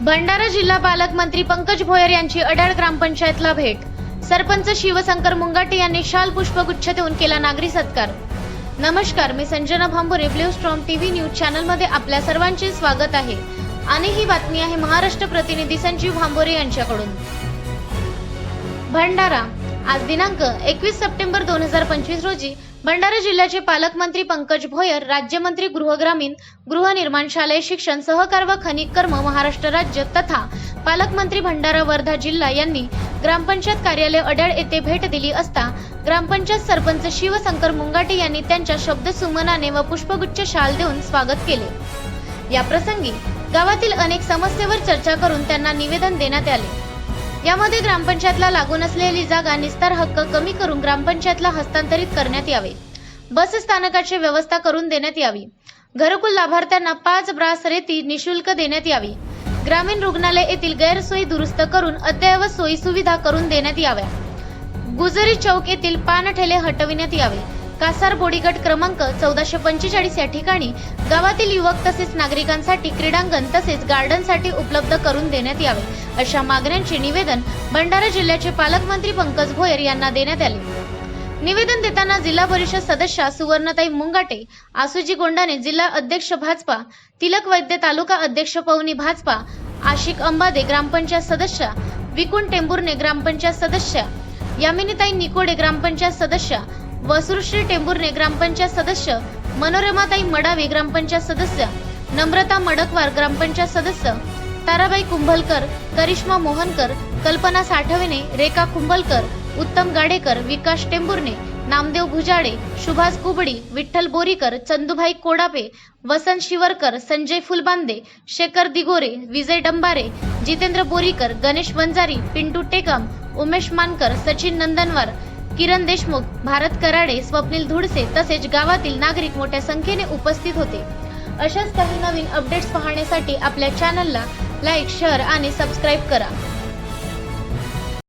भंडारा जिल्हा पालकमंत्री पंकज भोयर यांची अडाळ ग्रामपंचायतला भेट. सरपंच शिवशंकर मुंगाटे यांनी शाल पुष्पगुच्छ देऊन केला नागरी सत्कार. नमस्कार मी Sanjana Bhambure Blue Storm TV news चॅनलमध्ये आपल्या सर्वांचे स्वागत आहे. आणि ही बातमी आहे महाराष्ट्र प्रतिनिधी संजीव भांबोरे यांच्याकडून. भंडारा आज दिनांक एकवीस सप्टेंबर दोन हजार पंचवीस रोजी भंडारा जिल्ह्याचे पालकमंत्री पंकज भोयर राज्यमंत्री गृहग्रामीण गृहनिर्माण शालेय शिक्षण सहकार व खनिज कर्म महाराष्ट्र राज्य तथा पालकमंत्री भंडारा वर्धा जिल्हा यांनी ग्रामपंचायत कार्यालय अड्याळ येथे भेट दिली असता ग्रामपंचायत सरपंच शिवशंकर मुंगाटे यांनी त्यांच्या शब्दसुमनाने व पुष्पगुच्छ शाल देऊन स्वागत केले. या प्रसंगी गावातील अनेक समस्येवर चर्चा करून त्यांना निवेदन देण्यात आले. यामध्ये ग्रामपंचायतला लागून असलेली जागा निस्तार हक्क कमी करून ग्रामपंचायतला हस्तांतरित करण्यात यावे. बस स्थानकाची व्यवस्था करून देण्यात यावी. घरकुल लाभार्थ्यांना पाच ब्रास रेती निशुल्क देण्यात यावी. ग्रामीण रुग्णालय येथील गैरसोयी दुरुस्त करून अद्ययावत सोयी सुविधा करून देण्यात याव्या. गुजरी चौक येथील पानठेले हटविण्यात यावे. कासार बोडीगट क्रमांक चौदाशे पंचेचाळीस या ठिकाणी गावातील युवक तसेच नागरिकांसाठी क्रीडांगण तसेच गार्डनसाठी उपलब्ध करून देण्यात यावे अशा मागण्यांचे निवेदन भंडारा जिल्ह्याचे पालकमंत्री पंकज भोयर यांना देण्यात आले. निवेदन देताना जिल्हा परिषद सदस्या सुवर्णताई मुंगाटे आसुजी गोंडाने जिल्हा अध्यक्ष भाजपा तिलक वैद्य तालुका अध्यक्ष पवनी भाजपा आशिक अंबादे ग्रामपंचायत सदस्य विकुंठ टेंबुर्ने ग्रामपंचायत सदस्य यामिनीताई निकोडे ग्रामपंचायत सदस्य वसुश्री टेंभुर्णे ग्रामपंचायत सदस्य मनोरमाताई मडावे ग्रामपंचायत सदस्य नम्रता मडकवार ग्रामपंचायत सदस्य ताराबाई कुंभलकर करिश्मा मोहनकर कल्पना साठवणे रेखा कुंभलकर उत्तम गाडेकर विकास टेंभुर्णे नामदेव भुजाडे सुभाष कुबडी विठ्ठल बोरीकर चंदुभाई कोडापे वसंत शिवरकर संजय फुलबांदे शेखर दिगोरे विजय डंबारे जितेंद्र बोरीकर गणेश वंजारी पिंटू टेकम उमेश मानकर सचिन नंदनवार किरण देशमुख भारत कराडे स्वप्नील धुडसे तसेच गावातील नागरिक मोठ्या संख्येने उपस्थित होते. अशाच काही नवीन अपडेट्स पाहण्यासाठी आपल्या चॅनलला लाईक शेअर आणि सबस्क्राईब करा.